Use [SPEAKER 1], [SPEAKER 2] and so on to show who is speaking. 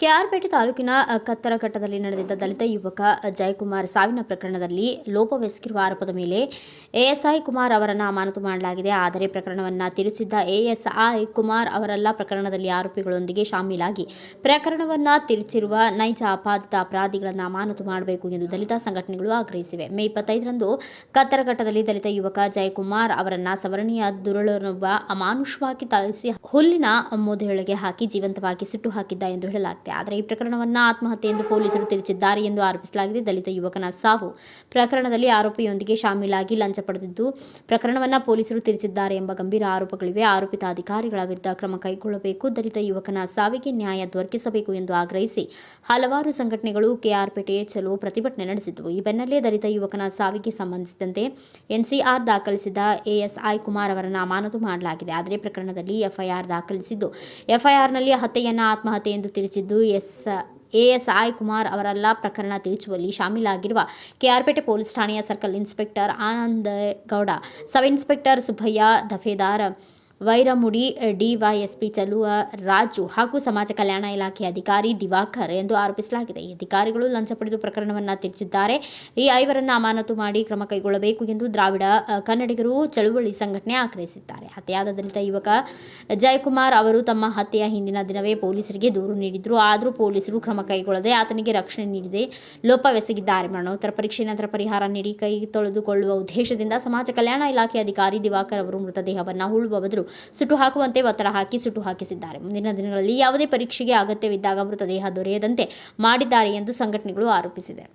[SPEAKER 1] ಕೆಆರ್ಪೇಟೆ ತಾಲೂಕಿನ ಕತ್ತರಘಟ್ಟದಲ್ಲಿ ನಡೆದಿದ್ದ ದಲಿತ ಯುವಕ ಜಯಕುಮಾರ್ ಸಾವಿನ ಪ್ರಕರಣದಲ್ಲಿ ಲೋಪವೆಸಗಿರುವ ಆರೋಪದ ಮೇಲೆ ಎಎಸ್ಐ ಕುಮಾರ್ ಅವರನ್ನು ಅಮಾನತು ಮಾಡಲಾಗಿದೆ. ಆದರೆ ಪ್ರಕರಣವನ್ನು ತಿರುಚಿದ್ದ ಎಎಸ್ಐ ಕುಮಾರ್ ಅವರೆಲ್ಲ ಪ್ರಕರಣದಲ್ಲಿ ಆರೋಪಿಗಳೊಂದಿಗೆ ಶಾಮೀಲಾಗಿ ಪ್ರಕರಣವನ್ನು ತಿರುಚಿರುವ ನೈಜ ಅಪಾದಿತ ಅಪರಾಧಿಗಳನ್ನು ಅಮಾನತು ಮಾಡಬೇಕು ಎಂದು ದಲಿತ ಸಂಘಟನೆಗಳು ಆಗ್ರಹಿಸಿವೆ. ಮೇ ಇಪ್ಪತ್ತೈದರಂದು ಕತ್ತರಘಟ್ಟದಲ್ಲಿ ದಲಿತ ಯುವಕ ಜಯಕುಮಾರ್ ಅವರನ್ನು ಸವರ್ಣೀಯ ದುರಳನೊಬ್ಬ ಅಮಾನುಷವಾಗಿ ತಾಳಿಸಿ ಹುಲ್ಲಿನ ಮೋದೆಯೊಳಗೆ ಹಾಕಿ ಜೀವಂತವಾಗಿ ಸುಟ್ಟು ಹಾಕಿದ್ದ ಎಂದು ಹೇಳಲಾಗಿದೆ ಆದರೆ ಈ ಪ್ರಕರಣವನ್ನು ಆತ್ಮಹತ್ಯೆ ಎಂದು ಪೊಲೀಸರು ತಿಳಿಸಿದ್ದಾರೆ ಎಂದು ಆರೋಪಿಸಲಾಗಿದೆ. ದಲಿತ ಯುವಕನ ಸಾವು ಪ್ರಕರಣದಲ್ಲಿ ಆರೋಪಿಯೊಂದಿಗೆ ಶಾಮೀಲಾಗಿ ಲಂಚ ಪಡೆದಿದ್ದು, ಪ್ರಕರಣವನ್ನು ಪೊಲೀಸರು ತಿಳಿಸಿದ್ದಾರೆ ಎಂಬ ಗಂಭೀರ ಆರೋಪಗಳಿವೆ. ಆರೋಪಿತ ಅಧಿಕಾರಿಗಳ ವಿರುದ್ಧ ಕ್ರಮ ಕೈಗೊಳ್ಳಬೇಕು. ದಲಿತ ಯುವಕನ ಸಾವಿಗೆ ನ್ಯಾಯ ದೊರಕಿಸಬೇಕು ಎಂದು ಆಗ್ರಹಿಸಿ ಹಲವಾರು ಸಂಘಟನೆಗಳು ಕೆಆರ್ಪೇಟೆ ಚಲೋ ಪ್ರತಿಭಟನೆ ನಡೆಸಿದ್ದವು. ಈ ಬೆನ್ನಲ್ಲೇ ದಲಿತ ಯುವಕನ ಸಾವಿಗೆ ಸಂಬಂಧಿಸಿದಂತೆ ಎನ್ಸಿಆರ್ ದಾಖಲಿಸಿದ ಎಎಸ್ಐ ಕುಮಾರ್ ಅವರನ್ನು ಅಮಾನತು ಮಾಡಲಾಗಿದೆ. ಆದರೆ ಪ್ರಕರಣದಲ್ಲಿ ಎಫ್ಐಆರ್ ದಾಖಲಿಸಿದ್ದು, ಎಫ್ಐಆರ್ನಲ್ಲಿ ಹತ್ಯೆಯನ್ನು ಆತ್ಮಹತ್ಯೆ ಎಂದು ತಿರುಚಿದ್ದು S, A S I Kumar ಅವರಲ್ಲ ಪ್ರಕರಣ ತಿರುಚುವಲ್ಲಿ ಶಾಮೀಲಾಗಿರುವ ಕೆಆರ್ಪೇಟೆ ಪೊಲೀಸ್ ಠಾಣೆಯ circle inspector Ananda Gowda, sub inspector Subbaiah ದಫೇದಾರ್ Vairamudi, DYSP Chaluva Raju ಹಾಗೂ ಸಮಾಜ ಕಲ್ಯಾಣ ಇಲಾಖೆ ಅಧಿಕಾರಿ ದಿವಾಕರ್ ಎಂದು ಆರೋಪಿಸಲಾಗಿದೆ. ಈ ಅಧಿಕಾರಿಗಳು ಲಂಚ ಪಡೆದು ಪ್ರಕರಣವನ್ನು ತಿರುಚಿದ್ದಾರೆ. ಈ ಐವರನ್ನು ಅಮಾನತು ಮಾಡಿ ಕ್ರಮ ಕೈಗೊಳ್ಳಬೇಕು ಎಂದು ದ್ರಾವಿಡ ಕನ್ನಡಿಗರು ಚಳುವಳಿ ಸಂಘಟನೆ ಆಗ್ರಹಿಸಿದ್ದಾರೆ. ಹತ್ಯೆಯಾದ ದಲಿತ ಯುವಕ ಜಯಕುಮಾರ್ ಅವರು ತಮ್ಮ ಹತ್ಯೆಯ ಹಿಂದಿನ ದಿನವೇ ಪೊಲೀಸರಿಗೆ ದೂರು ನೀಡಿದ್ರು. ಆದರೂ ಪೊಲೀಸರು ಕ್ರಮ ಕೈಗೊಳ್ಳದೆ ಆತನಿಗೆ ರಕ್ಷಣೆ ನೀಡದೆ ಲೋಪವೆಸಗಿದ್ದಾರೆ. ಮರಣೋತ್ತರ ಪರೀಕ್ಷೆ ನಂತರ ಪರಿಹಾರ ನೀಡಿ ಕೈ ತೊಳೆದುಕೊಳ್ಳುವ ಉದ್ದೇಶದಿಂದ ಸಮಾಜ ಕಲ್ಯಾಣ ಇಲಾಖೆ ಅಧಿಕಾರಿ ದಿವಾಕರ್ ಅವರು ಮೃತದೇಹವನ್ನು ಹೂಳುವ ಬದಲು ಸುಟ್ಟು ಹಾಕುವಂತೆ ಒತ್ತಡ ಹಾಕಿ ಸುಟ್ಟು ಹಾಕಿಸಿದ್ದಾರೆ. ಮುಂದಿನ ದಿನಗಳಲ್ಲಿ ಯಾವುದೇ ಪರೀಕ್ಷೆಗೆ ಅಗತ್ಯವಿದ್ದಾಗ ಮೃತದೇಹ ದೊರೆಯದಂತೆ ಮಾಡಿದ್ದಾರೆ ಎಂದು ಸಂಘಟನೆಗಳು ಆರೋಪಿಸಿದೆ